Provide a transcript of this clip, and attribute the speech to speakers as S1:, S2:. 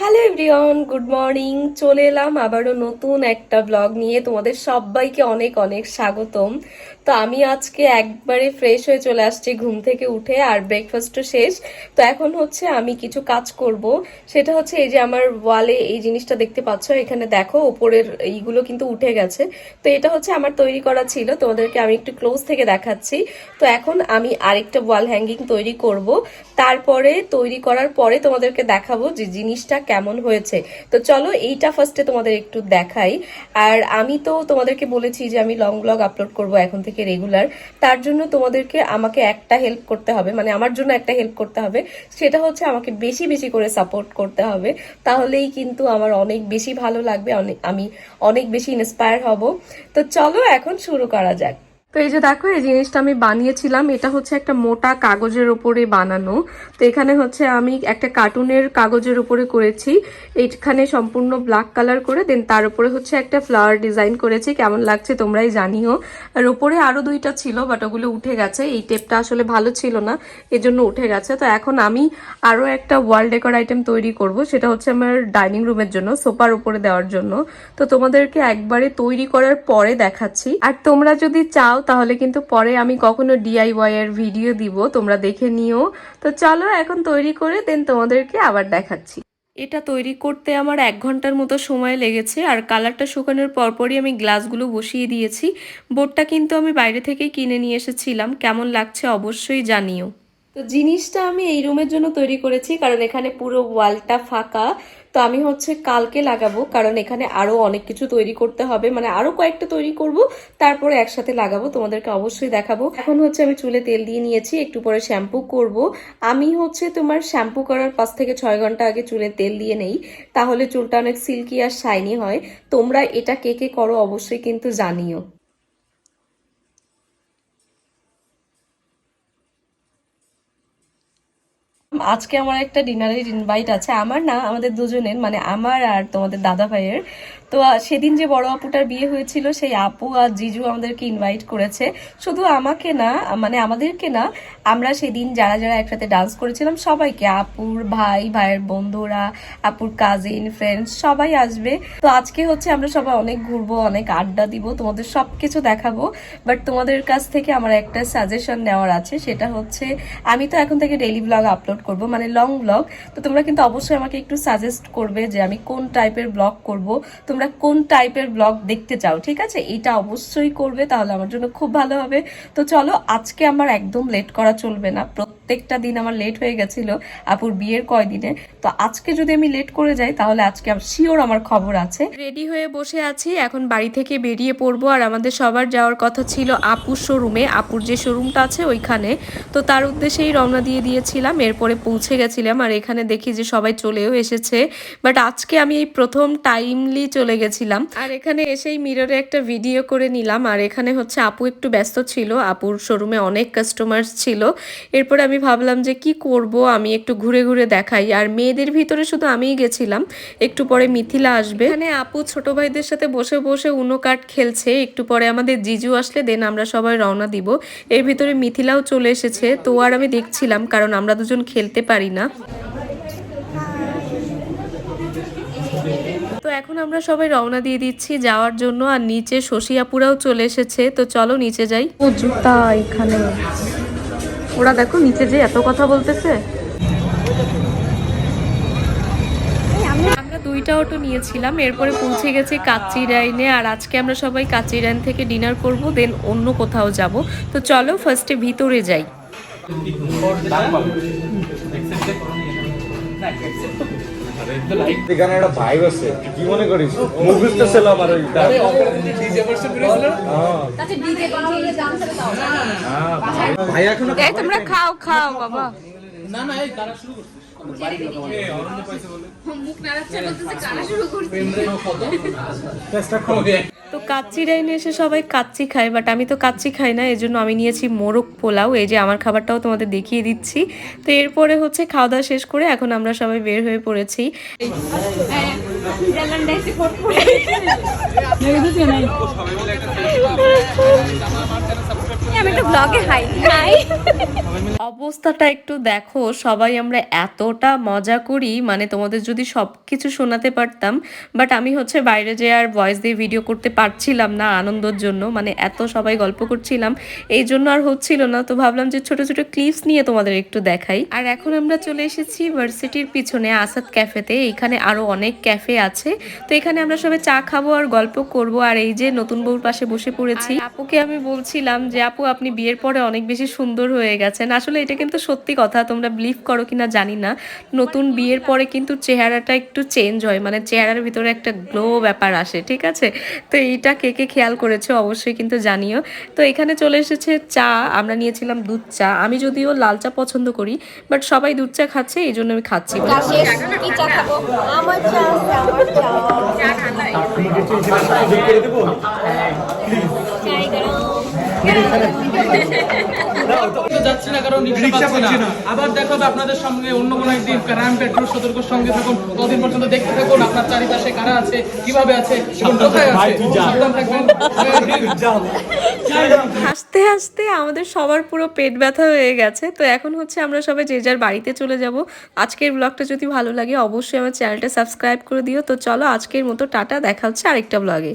S1: Hello everyone, good morning. চলে এলাম আবারও নতুন একটা ব্লগ নিয়ে। তোমাদের সবাইকে অনেক অনেক স্বাগতম। তো আমি আজকে একবারে ফ্রেশ হয়ে চলে আসছি ঘুম থেকে উঠে আর ব্রেকফাস্টও শেষ। তো এখন হচ্ছে আমি কিছু কাজ করব। সেটা হচ্ছে এই যে আমার ওয়ালে এই জিনিসটা দেখতে পাচ্ছ, এখানে দেখো ওপরের এইগুলো কিন্তু উঠে গেছে। তো এটা হচ্ছে আমার তৈরি করা ছিল, তোমাদেরকে আমি একটু ক্লোজ থেকে দেখাচ্ছি। তো এখন আমি আরেকটা ওয়াল হ্যাঙ্গিং তৈরি করব। তারপরে তৈরি করার পরে তোমাদেরকে দেখাবো যে জিনিসটা কেমন হয়েছে? তো চলো এইটা ফার্স্টে তোমাদের একটু দেখাই। আর আমি তো তোমাদেরকে বলেছি যে আমি লং ব্লগ আপলোড করব এখন থেকে রেগুলার তার জন্য তোমাদেরকে আমাকে একটা হেল্প করতে হবে মানে আমার জন্য একটা হেল্প করতে হবে। সেটা হচ্ছে আমাকে বেশি বেশি করে সাপোর্ট করতে হবে। তাহলেই কিন্তু আমার অনেক বেশি ভালো লাগবে, অনেক, আমি অনেক বেশি ইন্সপায়ার হব। তো চলো এখন শুরু করা যাক। তো এই যে দেখো, এই জিনিসটা আমি বানিয়েছিলাম। এটা হচ্ছে একটা মোটা কাগজের উপরে বানানো। তো এখানে হচ্ছে আমি একটা কার্টুনের কাগজের উপরে করেছি। এইখানে সম্পূর্ণ ব্ল্যাক কালার করে, দেন তার উপরে হচ্ছে একটা ফ্লাওয়ার ডিজাইন করেছি। কেমন লাগছে তোমরাই জানিও। আর উপরে আরও দুইটা ছিল, বাট ওগুলো উঠে গেছে। এই টেপটা আসলে ভালো ছিল না, এজন্য উঠে গেছে। তো এখন আমি আরও একটা ওয়াল ডেকোর আইটেম তৈরি করব, সেটা হচ্ছে আমার ডাইনিং রুমের জন্য, সোফার উপরে দেওয়ার জন্য। তো তোমাদেরকে একবারে তৈরি করার পরে দেখাচ্ছি। আর তোমরা যদি চাও তাহলে কিন্তু পরে আমি কখনো ডিআইওয়াই এর ভিডিও দিব, তোমরা দেখে নিও। তো চলো এখন তৈরি করে দেন তোমাদেরকে আবার দেখাচ্ছি। এটা তৈরি করতে আমার এক ঘণ্টার মতো সময় লেগেছে, আর কালারটা শুকানোর পরপরই আমি গ্লাসগুলো বসিয়ে দিয়েছি। বোর্ডটা কিন্তু আমি বাইরে থেকেই কিনে নিয়ে এসেছিলাম, কেমন লাগছে অবশ্যই জানিও। তো জিনিসটা আমি এই রুমের জন্য তৈরি করেছি, কারণ এখানে পুরো ওয়ালটা ফাঁকা। তো আমি হচ্ছে কালকে লাগাবো, কারণ এখানে আরও অনেক কিছু তৈরি করতে হবে। মানে আরও কয়েকটা তৈরি করব, তারপরে একসাথে লাগাবো, তোমাদেরকে অবশ্যই দেখাবো। এখন হচ্ছে আমি চুলে তেল দিয়ে নিয়েছি, একটু পরে শ্যাম্পু করব। আমি হচ্ছে তোমার শ্যাম্পু করার পাঁচ থেকে ছয় ঘণ্টা আগে চুলে তেল দিয়ে নেই, তাহলে চুলটা অনেক সিল্কি আর শাইনি হয়। তোমরা এটা কে কে করো অবশ্যই কিন্তু জানিও। আজকে আমার একটা ডিনারের ইনভাইট আছে। আমার না, আমাদের দুজনের মানে আমার আর তোমাদের দাদা ভাইয়ের তো সেদিন যে বড় আপুটার বিয়ে হয়েছিল, সেই আপু আর জিজু আমাদেরকে ইনভাইট করেছে। শুধু আমাকে না মানে আমাদেরকে না, আমরা সেদিন যারা যারা একসাথে ডান্স করেছিলাম, সবাইকে, আপুর ভাই, ভাইয়ের বন্ধুরা, আপুর কাজিন ফ্রেন্ডস সবাই আসবে। তো আজকে হচ্ছে আমরা সবাই অনেক ঘুরবো, অনেক আড্ডা দিব, তোমাদের সবকিছু দেখাবো। বাট তোমাদের কাছ থেকে আমার একটা সাজেশন নেওয়ার আছে, সেটা হচ্ছে, আমি তো এখন থেকে ডেইলি ব্লগ আপলোড করব মানে লং ব্লগ তো তোমরা কিন্তু অবশ্যই আমাকে একটু সাজেস্ট করবে যে আমি কোন টাইপের ব্লগ করব। তোমরা কোন টাইপের ব্লগ দেখতে চাও, ঠিক আছে? এটা অবশ্যই করবে, তাহলে আমার জন্য খুব ভালো হবে। তো চলো, আজকে আমার একদম লেট করা চলবে না। প্রত্যেকটা দিন আমার লেট হয়ে গেছিল আপুর বিয়ের কয়দিনে। তো আজকে যদি আমি লেট করে যাই, তাহলে আজকে শিওর আমার খবর আছে। রেডি হয়ে বসে আছি, এখন বাড়ি থেকে বেরিয়ে পড়ব। আর আমাদের সবার যাওয়ার কথা ছিল আপুর শোরুমে আপুর যে শোরুমটা আছে ওইখানে। তো তার উদ্দেশ্যেই রওনা দিয়ে দিয়েছিলাম। এরপরে পৌঁছে গেছিলাম। আর এখানে দেখি যে সবাই চলেও এসেছে। বাট আজকে আমি এই প্রথম টাইমলি চলে গেছিলাম। আর এখানে এসেই মিররে একটা ভিডিও করে নিলাম। আর এখানে হচ্ছে আপু একটু ব্যস্ত ছিল। আপুর শোরুমে অনেক কাস্টমার ছিল। এরপরে আমি ভাবলাম যে কি করব, আমি একটু ঘুরে ঘুরে দেখাই। আর মেয়েদের ভিতরে শুধু আমিই গেছিলাম, একটু পরে মিথিলা আসবে। এখানে আপু ছোট ভাইদের সাথে বসে বসে উনো কাঠ খেলছে, একটু পরে আমাদের জিজু আসলে, দেন আমরা সবাই রওনা দিব। এর ভিতরে মিথিলাও চলে এসেছে, তো আর আমি দেখছিলাম, কারণ আমরা দুজন খেলতে পারি না। তো এখন আমরা সবাই রওনা দিয়ে দিচ্ছি যাওয়ার জন্য, আর নিচে শশিয়াপুরাও চলে এসেছে, তো চলো নিচে যাই। জুতা এখানে। ওরা দেখো নিচে যে এত কথা বলতেছে আমরা দুইটা অটো নিয়েছিলাম এরপরে পৌঁছে গেছি কাচ্চি ডাইনে আর আজকে আমরা সবাই কাচ্চি ডাইন থেকে ডিনার করব দেন অন্য কোথাও যাব তো চলো ফার্স্টে ভিতরে যাই
S2: এখানে একটা ভাইব আছে কি মনে করিস ছিল আমার হ্যাঁ। হ্যাঁ,
S1: এই তোমরা খাও খাও বাবা তো কাচ্চি ডাইনে এসে সবাই কাচ্চি খায় বাট আমি তো কাচ্চি খাই না এজন্য আমি নিয়েছি মোরগ পোলাও এই যে আমার খাবারটাও তোমাদের দেখিয়ে দিচ্ছি তো এরপরে হচ্ছে খাওয়া দাওয়া শেষ করে এখন আমরা সবাই বের হয়ে পড়েছি
S3: আমি একটা ব্লগে হাই হাই
S1: অবস্থাটা একটু দেখো সবাই আমরা এতটা মজা করি মানে তোমাদের যদি সব কিছু শোনাতে পারতাম বাট আমি হচ্ছে বাইরে যে আর ভয়েস দিয়ে ভিডিও করতে পারছিলাম না আনন্দের জন্য মানে এত সবাই গল্প করছিলাম এই জন্য আর হচ্ছিল না। তো ভাবলাম যে ছোট ছোট ক্লিপস নিয়ে তোমাদের একটু দেখাই। আর এখন আমরা চলে এসেছি ভার্সিটির পিছনে আসাদ ক্যাফেতে এখানে আরও অনেক ক্যাফে আছে। তো এখানে আমরা সবাই চা খাব আর গল্প করব আর এই যে নতুন বউর পাশে বসে পড়েছি। আপুকে আমি বলছিলাম যে আপু আপনি বিয়ের পরে অনেক বেশি সুন্দর হয়ে গেছেন। আসলে এটা কিন্তু সত্যি কথা তোমরা বিলিভ করো কিনা জানি না। নতুন বিয়ের পরে কিন্তু চেহারাটা একটু চেঞ্জ হয় মানে চেহারার ভিতরে একটা গ্লো ব্যাপার আসে ঠিক আছে? তো এইটা কে কে খেয়াল করেছে অবশ্যই কিন্তু জানিও। তো এখানে চলে এসেছে চা আমরা নিয়েছিলাম দুধ চা। আমি যদিও লাল চা পছন্দ করি বাট সবাই দুধ চা খাচ্ছে এই জন্য আমি খাচ্ছি।
S3: চা শেষ কি চা খাব আমার চা
S4: যাচ্ছি না কারণ রিক্সা পাচ্ছি না। আবার দেখা আপনাদের সঙ্গে অন্য কোনো একদিন ক্রাইম পেট্রোল সতর্ক সঙ্গে থাকুন। ততদিন পর্যন্ত দেখতে থাকুন আপনার চারিপাশে কারা আছে কীভাবে আছে কোথায় আছে। সাবধান থাকবেন।
S1: হাসতে হাসতে আমাদের সবার পুরো পেট ব্যথা হয়ে গেছে। তো এখন হচ্ছে আমরা সবাই যে যার বাড়িতে চলে যাব। আজকের ব্লগটা যদি ভালো লাগে অবশ্যই আমার চ্যানেলটা সাবস্ক্রাইব করে দিও। তো চলো আজকের মতো টাটা দেখা হচ্ছে আরেকটা ব্লগে